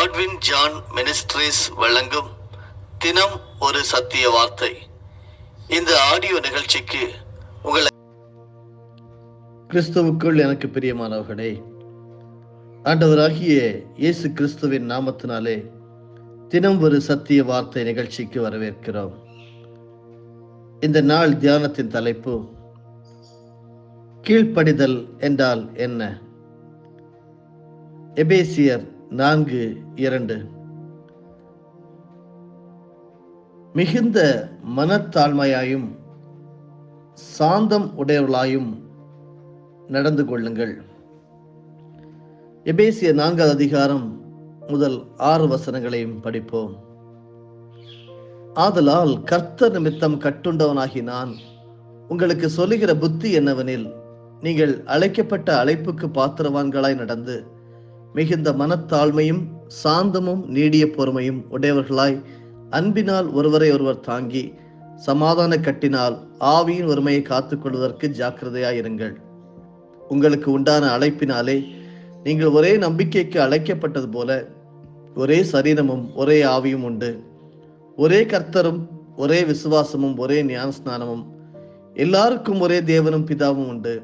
Godwin John ministries வழங்கும் தினம் ஒரு சத்திய வார்த்தை. இந்த ஆடியோ நிகழ்ச்சிக்கு உங்களை கிறிஸ்துவுக்குள் எனக்கு பிரியமானவர்களே ஆண்டவராகிய இயேசு கிறிஸ்துவின் நாமத்தினாலே தினம் ஒரு சத்திய வார்த்தை நிகழ்ச்சிக்கு வரவேற்கிறோம். இந்த நாள் தியானத்தின் தலைப்பு கீழ்ப்படிதல் என்றால் என்ன? எபேசியர் நான்கு இரண்டு. மிகுந்த மனத்தாழ்மையாயும் சாந்தம் உடையவர்களாயும் நடந்து கொள்ளுங்கள். எபேசிய நான்காவது அதிகாரம் முதல் ஆறு வசனங்களையும் படிப்போம். ஆதலால் கர்த்தர் நிமித்தம் கட்டுண்டவனாகி நான் உங்களுக்கு சொல்லுகிற புத்தி என்னவெனில் நீங்கள் அழைக்கப்பட்ட அழைப்புக்கு பாத்திரவான்களாய் நடந்து மிகுந்த மனத்தாழ்மையும் சாந்தமும் நீடிய பொறுமையும் உடையவர்களாய் அன்பினால் ஒருவரை ஒருவர் தாங்கி சமாதான கட்டினால் ஆவியின் ஒருமையை காத்துக்கொள்வதற்கு ஜாக்கிரதையாயிருங்கள் உங்களுக்கு உண்டான அழைப்பினாலே நீங்கள் ஒரே நம்பிக்கைக்கு அழைக்கப்பட்டது போல ஒரே சரீரமும் ஒரே ஆவியும் உண்டு. ஒரே கர்த்தரும் ஒரே விசுவாசமும் ஒரே ஞானஸ்நானமும் எல்லாருக்கும் ஒரே தேவனும் பிதாவும் உண்டு.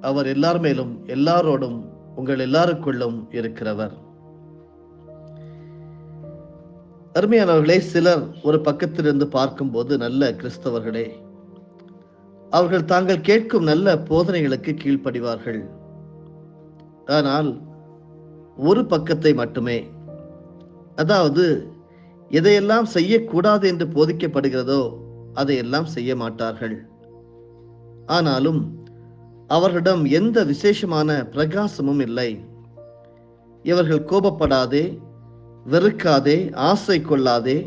அவர் எல்லார் மேலும் எல்லாரோடும் உங்கள் எல்லாருக்குள்ளும் இருக்கிறவர். அருமையானவர்களே சிலர் ஒரு பக்கத்திலிருந்து பார்க்கும்போது நல்ல கிறிஸ்தவர்களே அவர்கள் தாங்கள் கேட்கும் நல்ல போதனைகளுக்கு கீழ்ப்படிவார்கள். ஆனால் ஒரு பக்கத்தை மட்டுமே அதாவது எதையெல்லாம் செய்யக்கூடாது என்று போதிக்கப்படுகிறதோ அதையெல்லாம் செய்ய மாட்டார்கள். ஆனாலும் அவர்களிடம் எந்த விசேஷமான பிரகாசமும் இல்லை. இவர்கள் கோபப்படாதே வெறுக்காதே ஆசை கொள்ளாதே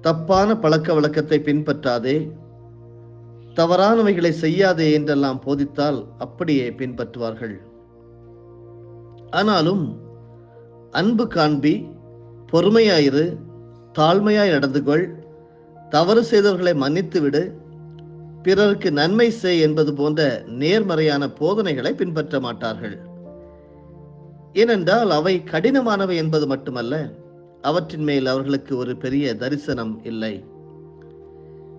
தப்பான பழக்க வழக்கத்தை பின்பற்றாதே தவறானவைகளை செய்யாதே என்றெல்லாம் போதித்தால் அப்படியே பின்பற்றுவார்கள். ஆனாலும் அன்பு காண்பி பொறுமையாயிரு தாழ்மையாய் நடந்து கொள் தவறு செய்தவர்களை மன்னித்து விடு பிறருக்கு நன்மை செய் என்பது போன்ற நேர்மறையான போதனைகளை பின்பற்ற மாட்டார்கள். ஏனென்றால் அவை கடினமானவை என்பது மட்டுமல்ல அவற்றின் மேல் அவர்களுக்கு ஒரு பெரிய தரிசனம் இல்லை.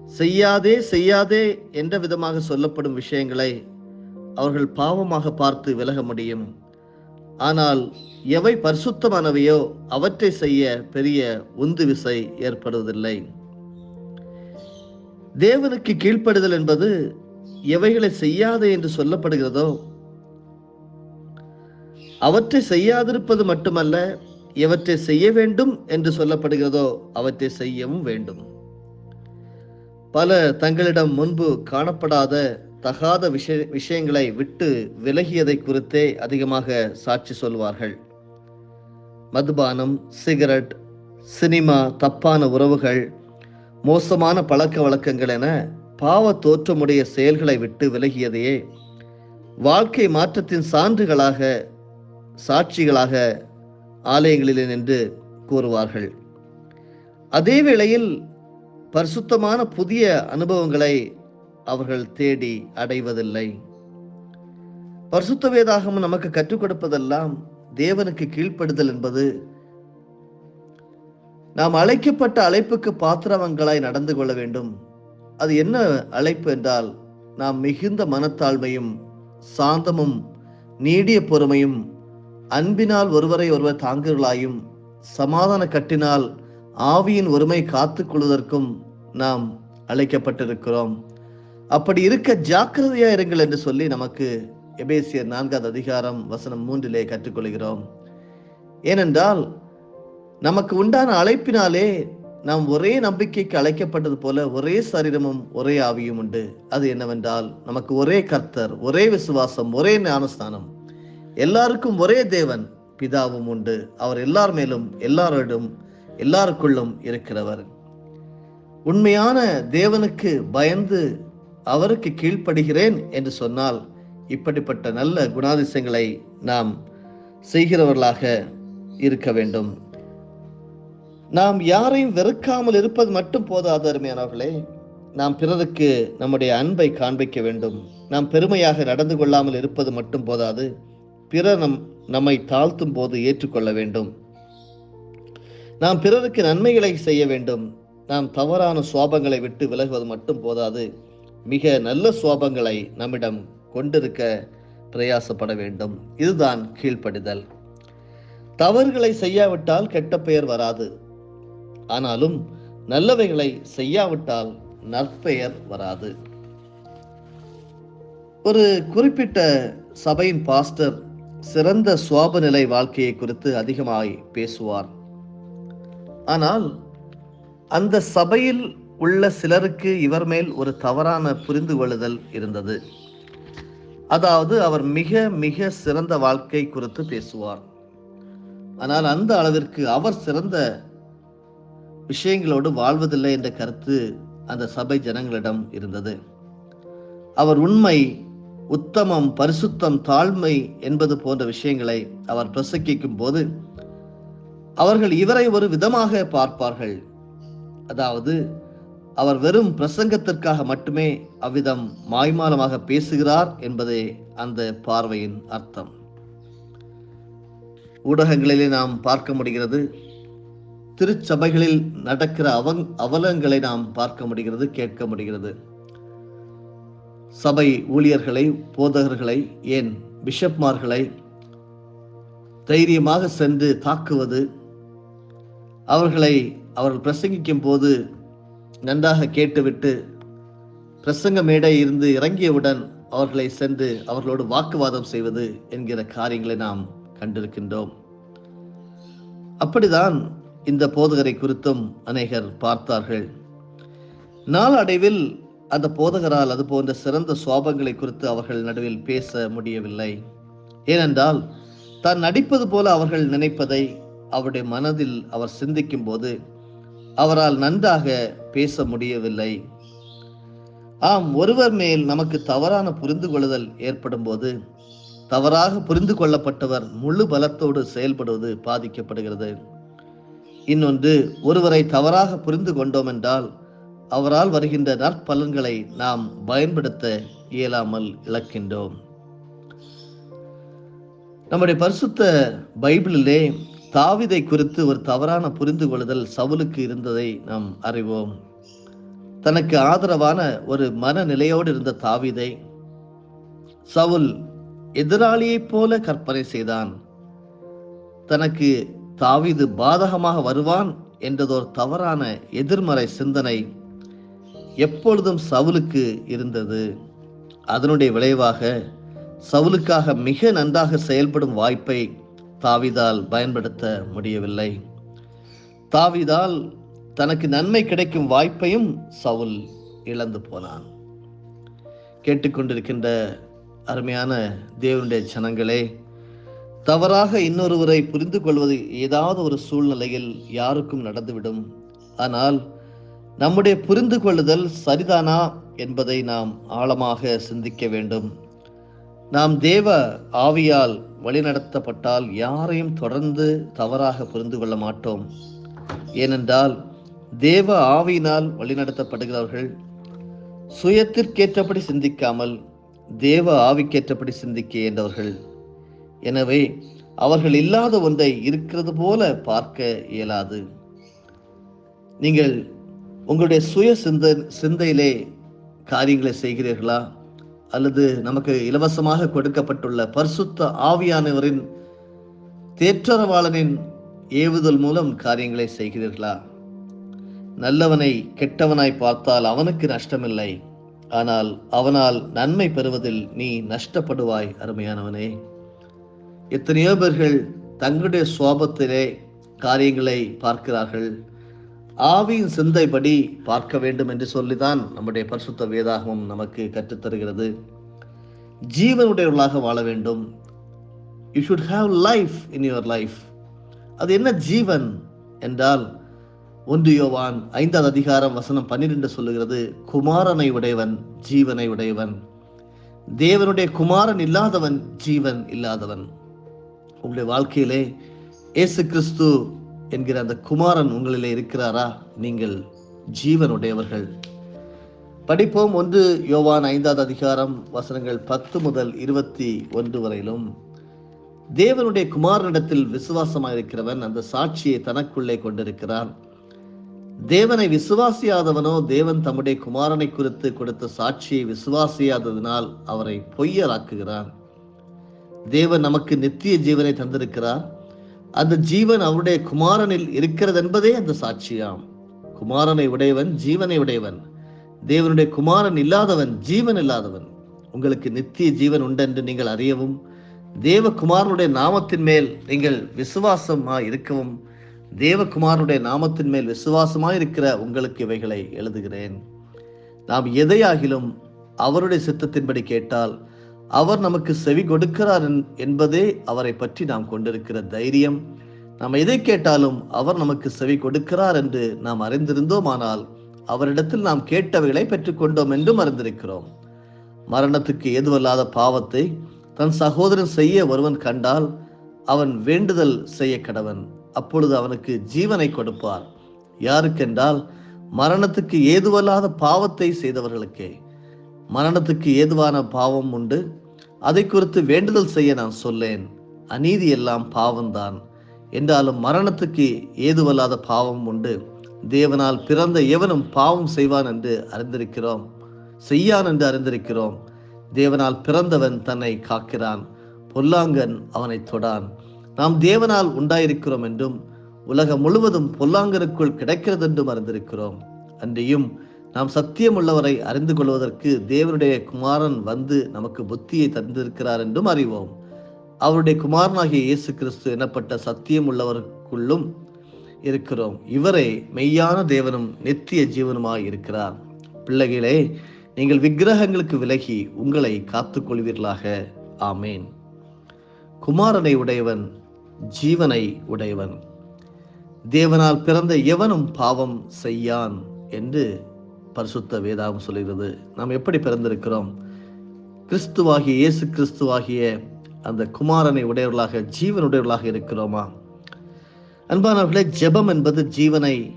செய்யாதே செய்யாதே என்ற விதமாக சொல்லப்படும் விஷயங்களை அவர்கள் பாவமாக பார்த்து விலக முடியும். ஆனால் எவை பரிசுத்தமானவையோ அவற்றை செய்ய பெரிய உந்து விசை ஏற்படுவதில்லை. தேவனுக்கு கீழ்ப்படுதல் என்பது எவைகளை செய்யாதே என்று சொல்லப்படுகிறதோ அவற்றை செய்யாதிருப்பது மட்டுமல்ல எவற்றை செய்ய வேண்டும் என்று சொல்லப்படுகிறதோ அவற்றை செய்யவும் வேண்டும். பல தங்களிடம் முன்பு காணப்படாத தகாத விஷய விஷயங்களை விட்டு விலகியதை குறித்தே அதிகமாக சாட்சி சொல்வார்கள். மதுபானம் சிகரெட் சினிமா தப்பான உறவுகள் மோசமான பழக்க வழக்கங்கள் என பாவ தோற்றமுடைய செயல்களை விட்டு விலகியதையே வாழ்க்கை மாற்றத்தின் சான்றுகளாக சாட்சிகளாக ஆலயங்களிலே நின்று கூறுவார்கள். அதே வேளையில் பரிசுத்தமான புதிய அனுபவங்களை அவர்கள் தேடி அடைவதில்லை. பரிசுத்த வேதாகம் நமக்கு கற்றுக் கொடுப்பதெல்லாம் தேவனுக்கு கீழ்ப்படுதல் என்பது நாம் அழைக்கப்பட்ட அழைப்புக்கு பாத்திரவங்களாய் நடந்து கொள்ள வேண்டும். அது என்ன அழைப்பு என்றால் நாம் மிகுந்த மனத்தாழ்மையும் சாந்தமும் நீடிய பொறுமையும் அன்பினால் ஒருவரை ஒருவர் தாங்குகளாயும் சமாதான கட்டினால் ஆவியின் ஒருமை காத்துக்கொள்வதற்கும் நாம் அழைக்கப்பட்டிருக்கிறோம். அப்படி இருக்க ஜாக்கிரதையா இருங்கள் என்று சொல்லி நமக்கு எபேசியர் நான்காவது அதிகாரம் வசனம் மூன்றிலே கற்றுக்கொள்கிறோம். ஏனென்றால் நமக்கு உண்டான அழைப்பினாலே நாம் ஒரே நம்பிக்கைக்கு அழைக்கப்பட்டது போல ஒரே சரீரமும் ஒரே ஆவியும் உண்டு. அது என்னவென்றால் நமக்கு ஒரே கர்த்தர் ஒரே விசுவாசம் ஒரே ஞானஸ்தானம். எல்லாருக்கும் ஒரே தேவன் பிதாவும் உண்டு. அவர் எல்லார் மேலும் எல்லாரிடம் எல்லாருக்குள்ளும் இருக்கிறவர். உண்மையான தேவனுக்கு பயந்து அவருக்கு கீழ்ப்படுகிறேன் என்று சொன்னால் இப்படிப்பட்ட நல்ல குணாதிசயங்களை நாம் செய்கிறவர்களாக இருக்க வேண்டும். நாம் யாரையும் வெறுக்காமல் இருப்பது மட்டும் போதாது அருமையானவர்களே. நாம் பிறருக்கு நம்முடைய அன்பை காண்பிக்க வேண்டும். நாம் பெருமையாக நடந்து கொள்ளாமல் இருப்பது மட்டும் போதாது. பிறர் நம் நம்மை தாழ்த்தும் போது ஏற்றுக்கொள்ள வேண்டும். நாம் பிறருக்கு நன்மைகளை செய்ய வேண்டும். நாம் தவறான சுவாபங்களை விட்டு விலகுவது மட்டும் போதாது. மிக நல்ல சுவாபங்களை நம்மிடம் கொண்டிருக்க பிரயாசப்பட வேண்டும். இதுதான் கீழ்ப்படிதல். தவறுகளை செய்யாவிட்டால் கெட்ட பெயர் வராது. ஆனாலும் நல்லவைகளை செய்யாவிட்டால் நற்பெயர் வராது. ஒரு குறிப்பிட்ட சபையின் பாஸ்டர் சிறந்த சுவாப நிலை வாழ்க்கையை குறித்து அதிகமாய் பேசுவார். ஆனால் அந்த சபையில் உள்ள சிலருக்கு இவர் மேல் ஒரு தவறான புரிந்து கொள்ளுதல் இருந்தது. அதாவது அவர் மிக மிக சிறந்த வாழ்க்கை குறித்து பேசுவார். ஆனால் அந்த அளவிற்கு அவர் சிறந்த விஷயங்களோடு வாழ்வதில்லை என்ற கருத்து அந்த சபை ஜனங்களிடம் இருந்தது. அவர் உண்மை உத்தமம் பரிசுத்தம் தாழ்மை என்பது போன்ற விஷயங்களை அவர் பிரசங்கிக்கும் போது அவர்கள் இவரை ஒரு விதமாக பார்ப்பார்கள். அதாவது அவர் வெறும் பிரசங்கத்திற்காக மட்டுமே அவ்விதம் மாய்மாலமாக பேசுகிறார் என்பதே அந்த பார்வையின் அர்த்தம். ஊடகங்களிலே நாம் பார்க்க முடிகிறது திருச்சபைகளில் நடக்கிற அவங் அவலங்களை நாம் பார்க்க முடிகிறது கேட்க முடிகிறது. சபை ஊழியர்களை போதகர்களை ஏன் பிஷப்மார்களை தைரியமாக சென்று தாக்குவது அவர்களை அவர்கள் பிரசங்கிக்கும் போது நன்றாக கேட்டுவிட்டு பிரசங்க மேடை இருந்து இறங்கியவுடன் அவர்களை சென்று அவர்களோடு வாக்குவாதம் செய்வது என்கிற காரியங்களை நாம் கண்டிருக்கின்றோம். அப்படிதான் இந்த போதகரை குறித்தும் அநேகர் பார்த்தார்கள். நாளடைவில் அந்த போதகரால் அது போன்ற சிறந்த சுவாபங்களை குறித்து அவர்கள் நடுவில் பேச முடியவில்லை. ஏனென்றால் தான் நடிப்பது போல அவர்கள் நினைப்பதை அவருடைய மனதில் அவர் சிந்திக்கும் போது அவரால் நன்றாக பேச முடியவில்லை. ஆம் ஒருவர் மேல் நமக்கு தவறான புரிந்து கொள்ளுதல் ஏற்படும் போது தவறாக புரிந்து கொள்ளப்பட்டவர் முழு பலத்தோடு செயல்படுவது பாதிக்கப்படுகிறது. இன்னொன்று ஒருவரை தவறாக புரிந்து கொண்டோம் என்றால் அவரால் வருகின்ற நற்பலன்களை நாம் பயன்படுத்த இயலாமல் இழக்கின்றோம். நம்முடைய பரிசுத்த பைபிளிலே தாவிதை குறித்து ஒரு தவறான புரிந்து கொள்ளுதல் சவுலுக்கு இருந்ததை நாம் அறிவோம். தனக்கு ஆதரவான ஒரு மனநிலையோடு இருந்த தாவிதை சவுல் எதிராளியைப் போல கற்பனை செய்தான். தனக்கு தாவிது பாதகமாக வருவான் என்றதோர் தவறான எதிர்மறை சிந்தனை எப்பொழுதும் சவுலுக்கு இருந்தது. அதனுடைய விளைவாக சவுலுக்காக மிக நன்றாக செயல்படும் வாய்ப்பை தாவிதால் பயன்படுத்த முடியவில்லை. தாவிதால் தனக்கு நன்மை கிடைக்கும் வாய்ப்பையும் சவுல் இழந்து போனான். கேட்டுக்கொண்டிருக்கின்ற அருமையான தேவனுடைய ஜனங்களே தவறாக இன்னொருவரை புரிந்து கொள்வது ஏதாவது ஒரு சூழ்நிலையில் யாருக்கும் நடந்துவிடும். ஆனால் நம்முடைய புரிந்து கொள்ளுதல் சரிதானா என்பதை நாம் ஆழமாக சிந்திக்க வேண்டும். நாம் தேவ ஆவியால் வழிநடத்தப்பட்டால் யாரையும் தொடர்ந்து தவறாக புரிந்து கொள்ள மாட்டோம். ஏனென்றால் தேவ ஆவியினால் வழிநடத்தப்படுகிறவர்கள் சுயத்திற்கேற்றபடி சிந்திக்காமல் தேவ ஆவிக்கேற்றபடி சிந்திக்க என்றவர்கள் எனவே அவர்கள் இல்லாத ஒன்றை இருக்கிறது போல பார்க்க இயலாது. நீங்கள் உங்களுடைய சுய சிந்த சிந்தையிலே காரியங்களை செய்கிறீர்களா? அல்லது நமக்கு இலவசமாக கொடுக்கப்பட்டுள்ள பரிசுத்த ஆவியானவரின் தேற்றரவாளனின் ஏவுதல் மூலம் காரியங்களை செய்கிறீர்களா? நல்லவனை கெட்டவனாய் பார்த்தால் அவனுக்கு நஷ்டமில்லை. ஆனால் அவனால் நன்மை பெறுவதில் நீ நஷ்டப்படுவாய் அருமையானவனே. எத்தனையோ பேர்கள் தங்களுடைய சுவாபத்திலே காரியங்களை பார்க்கிறார்கள். ஆவியின் சிந்தைப்படி பார்க்க வேண்டும் என்று சொல்லிதான் நம்முடைய பரிசுத்த வேதாகமும் நமக்கு கற்றுத்தருகிறது. ஜீவனுடையவர்களாக வாழ வேண்டும். You should have life in your life அது என்ன ஜீவன் என்றால் ஒன்று யோவான் ஐந்தாவது அதிகாரம் வசனம் பன்னிரெண்டு சொல்லுகிறது குமாரனை உடையவன் ஜீவனை உடையவன். தேவனுடைய குமாரன் இல்லாதவன் ஜீவன் இல்லாதவன். உங்களுடைய வாழ்க்கையிலே இயேசு கிறிஸ்து என்கிற அந்த குமாரன் உங்களிலே இருக்கிறாரா? நீங்கள் ஜீவனுடையவர்கள். படிப்போம் ஒன்று யோவான் ஐந்தாவது அதிகாரம் வசனங்கள் பத்து முதல் இருபத்தி ஒன்று வரையிலும். தேவனுடைய குமாரனிடத்தில் விசுவாசமாக இருக்கிறவன் அந்த சாட்சியை தனக்குள்ளே கொண்டிருக்கிறான். தேவனை விசுவாசியாதவனோ தேவன் தம்முடைய குமாரனை குறித்து கொடுத்த சாட்சியை விசுவாசியாததினால் அவரை பொய்யராக்குகிறான். தேவன் நமக்கு நித்திய ஜீவனை தந்திருக்கிறார். அந்த ஜீவன் அவருடைய குமாரனில் இருக்கிறது என்பதே அந்த சாட்சியாம். குமாரனை உடையவன் ஜீவனை உடையவன். தேவனுடைய குமாரன் இல்லாதவன் ஜீவன் இல்லாதவன். உங்களுக்கு நித்திய ஜீவன் உண்டென்று நீங்கள் அறியவும் தேவகுமாரனுடைய நாமத்தின் மேல் நீங்கள் விசுவாசமா இருக்கவும் தேவகுமாரனுடைய நாமத்தின் மேல் விசுவாசமாக இருக்கிற உங்களுக்கு இவைகளை எழுதுகிறேன். நாம் எதையாகிலும் அவருடைய சித்தத்தின்படி கேட்டால் அவர் நமக்கு செவி கொடுக்கிறார் என்- என்பதே அவரை பற்றி நாம் கொண்டிருக்கிற தைரியம். நாம் எதை கேட்டாலும் அவர் நமக்கு செவி கொடுக்கிறார் என்று நாம் அறிந்திருந்தோமானால் அவரிடத்தில் நாம் கேட்டவைகளை பெற்றுக்கொண்டோம் என்றும் அறிந்திருக்கிறோம். மரணத்துக்கு ஏதுவல்லாத பாவத்தை தன் சகோதரன் செய்ய ஒருவன் கண்டால் அவன் வேண்டுதல் செய்ய கடவன். அப்பொழுது அவனுக்கு ஜீவனை கொடுப்பார். யாருக்கென்றால் மரணத்துக்கு ஏதுவல்லாத பாவத்தை செய்தவர்களுக்கே. மரணத்துக்கு ஏதுவான பாவம் உண்டு. அதை குறித்து வேண்டுதல் செய்ய நான் சொல்லேன். அநீதி எல்லாம் பாவம்தான். என்றாலும் மரணத்துக்கு ஏதுவல்லாத பாவம் உண்டு. தேவனால் பிறந்த எவனும் பாவம் செய்வான் என்று அறிந்திருக்கிறோம். செய்யான் என்று அறிந்திருக்கிறோம். தேவனால் பிறந்தவன் தன்னை காக்கிறான். பொல்லாங்கன் அவனை தொடான். நாம் தேவனால் உண்டாயிருக்கிறோம் என்றும் உலகம் முழுவதும் பொல்லாங்கனுக்குள் கிடைக்கிறது என்றும் அறிந்திருக்கிறோம். அன்றியும் நாம் சத்தியம் உள்ளவரை அறிந்து கொள்வதற்கு தேவனுடைய குமாரன் வந்து நமக்கு புத்தியை தந்திருக்கிறார் என்றும் அறிவோம். அவருடைய குமாரனாகிய இயேசு கிறிஸ்து எனப்பட்ட சத்தியம் உள்ளவருக்குள்ளும் இருக்கிறோம். இவரே மெய்யான தேவனும் நித்திய ஜீவனுமாய் இருக்கிறார். பிள்ளைகளே நீங்கள் விக்கிரகங்களுக்கு விலகி உங்களை காத்துக்கொள்வீர்களாக. ஆமேன். குமாரனை உடையவன் ஜீவனை உடையவன். தேவனால் பிறந்த எவனும் பாவம் செய்யான் என்று பரிசுத்த வேதாகம் சொல்கிறது நாம் எப்படி பிறந்திருக்கிறோம்? கிறிஸ்துவாகிய இயேசு கிறிஸ்துவாகிய அந்த குமாரனை உடையவர்களாக ஜீவனுடையவர்களாக இருக்கிறோமா? அன்பானவர்களே ஜெபம் என்பது ஜீவனை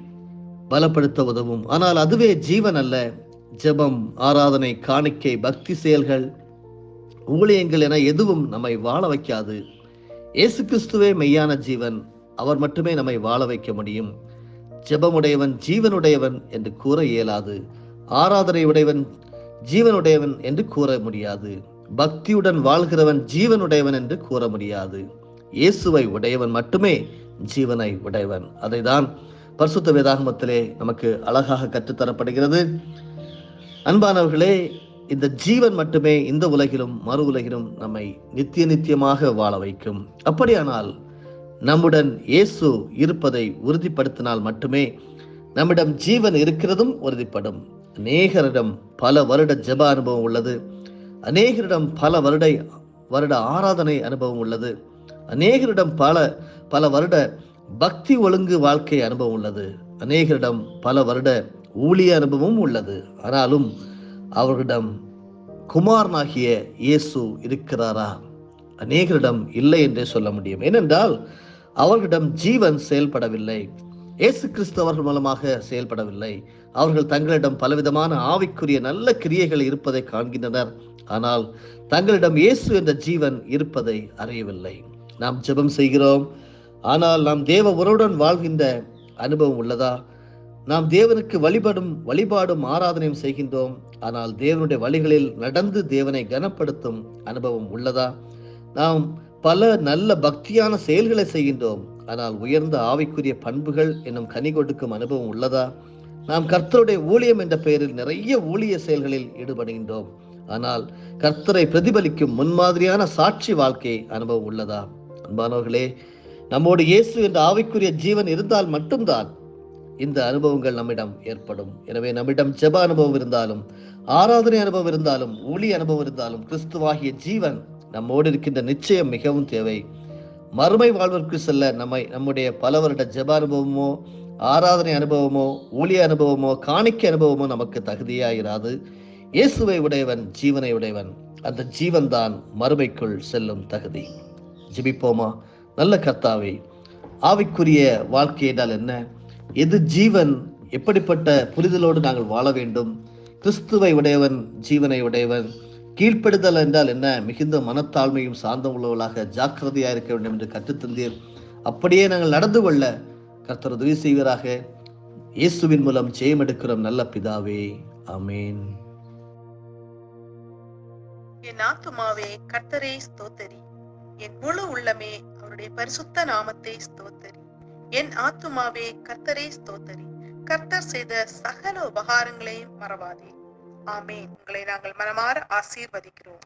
பலப்படுத்த உதவும். ஆனால் அதுவே ஜீவன் அல்ல. ஜெபம் ஆராதனை காணிக்கை பக்தி செயல்கள் ஊழியங்கள் என எதுவும் நம்மை வாழ வைக்காது. இயேசு கிறிஸ்துவே மெய்யான ஜீவன். அவர் மட்டுமே நம்மை வாழ வைக்க முடியும். ஜெபமுடையவன் ஜீவனுடையவன் என்று கூற இயலாது. ஆராதனை உடையவன் ஜீவனுடையவன் என்று கூற முடியாது. பக்தியுடன் வாழ்கிறவன் ஜீவனுடையவன் என்று கூற முடியாது. இயேசுவை உடையவன் மட்டுமே ஜீவனை உடையவன். அதைதான் பரிசுத்த வேதாகமத்திலே நமக்கு அழகாக கற்றுத்தரப்படுகிறது. அன்பானவர்களே இந்த ஜீவன் மட்டுமே இந்த உலகிலும் மறு உலகிலும் நம்மை நித்திய நித்தியமாக வாழ வைக்கும். அப்படியானால் நம்முடன் இயேசு இருப்பதை உறுதிப்படுத்தினால் மட்டுமே நம்மிடம் ஜீவன் இருக்கிறதும் உறுதிப்படும். அநேகரிடம் பல வருட ஜப அனுபவம் உள்ளது. அநேகரிடம் பல வருட வருட ஆராதனை அனுபவம் உள்ளது. அநேகரிடம் பல பல வருட பக்தி ஒழுங்கு வாழ்க்கை அனுபவம் உள்ளது. அநேகரிடம் பல வருட ஊழிய அனுபவமும் உள்ளது. ஆனாலும் அவர்களிடம் குமாரனாகிய இயேசு இருக்கிறாரா? அநேகரிடம் இல்லை என்றே சொல்ல முடியும். ஏனென்றால் அவர்களிடம் ஜீவன் செயல்படவில்லை. இயேசு கிறிஸ்து அவர்கள் மூலமாக செயல்படவில்லை. அவர்கள் தங்களிடம் பலவிதமான ஆவிக்குரிய நல்ல கிரியைகள் இருப்பதை காண்கின்றனர். ஆனால் தங்களிடம் இயேசு என்ற ஜீவன் இருப்பதை அறியவில்லை. நாம் ஜெபம் செய்கிறோம். ஆனால் நாம் தேவ உறவுடன் வாழ்கின்ற அனுபவம் உள்ளதா? நாம் தேவனுக்கு வழிபடும் வழிபாடும் ஆராதனையும் செய்கின்றோம். ஆனால் தேவனுடைய வழிகளில் நடந்து தேவனை கனப்படுத்தும் அனுபவம் உள்ளதா? நாம் பல நல்ல பக்தியான செயல்களை செய்கின்றோம். ஆனால் உயர்ந்த ஆவிக்குரிய பண்புகள் என்னும் கனி கொடுக்கும் அனுபவம் உள்ளதா? நாம் கர்த்தருடைய ஊழியம் என்ற பெயரில் நிறைய ஊழிய செயல்களில் ஈடுபடுகின்றோம். ஆனால் கர்த்தரை பிரதிபலிக்கும் முன்மாதிரியான சாட்சி வாழ்க்கை அனுபவம் உள்ளதா? அன்பானவர்களே நம்மோடு இயேசு என்ற ஆவிக்குரிய ஜீவன் இருந்தால் மட்டும்தான் இந்த அனுபவங்கள் நம்மிடம் ஏற்படும். எனவே நம்மிடம் ஜெப அனுபவம் இருந்தாலும் ஆராதனை அனுபவம் இருந்தாலும் ஒளி அனுபவம் இருந்தாலும் கிறிஸ்துவாகிய ஜீவன் நம்மோடு இருக்கின்ற நிச்சயம் மிகவும் தேவை. மறுமை வாழ்விற்கு செல்ல நம்மை நம்முடைய பல வருட ஜெப அனுபவமோ ஆராதனை அனுபவமோ ஊழிய அனுபவமோ காணிக்கை அனுபவமோ நமக்கு தகுதியாயிராது. இயேசுவை உடையவன் ஜீவனை உடையவன். அந்த ஜீவன் தான் மறுமைக்குள் செல்லும் தகுதி. ஜிபிப்போமா? நல்ல கர்த்தாவே ஆவிக்குரிய வாழ்க்கை என்றால் என்ன? எது ஜீவன்? எப்படிப்பட்ட புரிதலோடு நாங்கள் வாழ வேண்டும்? கிறிஸ்துவை உடையவன் ஜீவனை உடையவன். கீழ்ப்படுதல் என்றால் என்ன? மிகுந்த மனத்தாழ்மையும் சாந்தம் உள்ளவர்களாக ஜாக்கிரதையா இருக்க வேண்டும் என்று கற்றுத்தந்தீர் அப்படியே நாங்கள் நடந்து கொள்ள கர்த்தர் உதவி செய்வராக. இயேசுவின் மூலம் ஜெயம் எடுக்கிறோம் நல்ல பிதாவே. அமேன் என் ஆத்துமாவே கர்த்தரே ஸ்தோத்தரி. என் முழு உள்ளமே அவருடைய பரிசுத்த நாமத்தை ஸ்தோத்தரி. என் ஆத்துமாவே கர்த்தரே ஸ்தோத்தரி. கர்த்தர் செய்த சகல உபகாரங்களையும் மறவாதே. ஆமே உங்களை நாங்கள் மனமாற ஆசீர்வதிக்கிறோம்.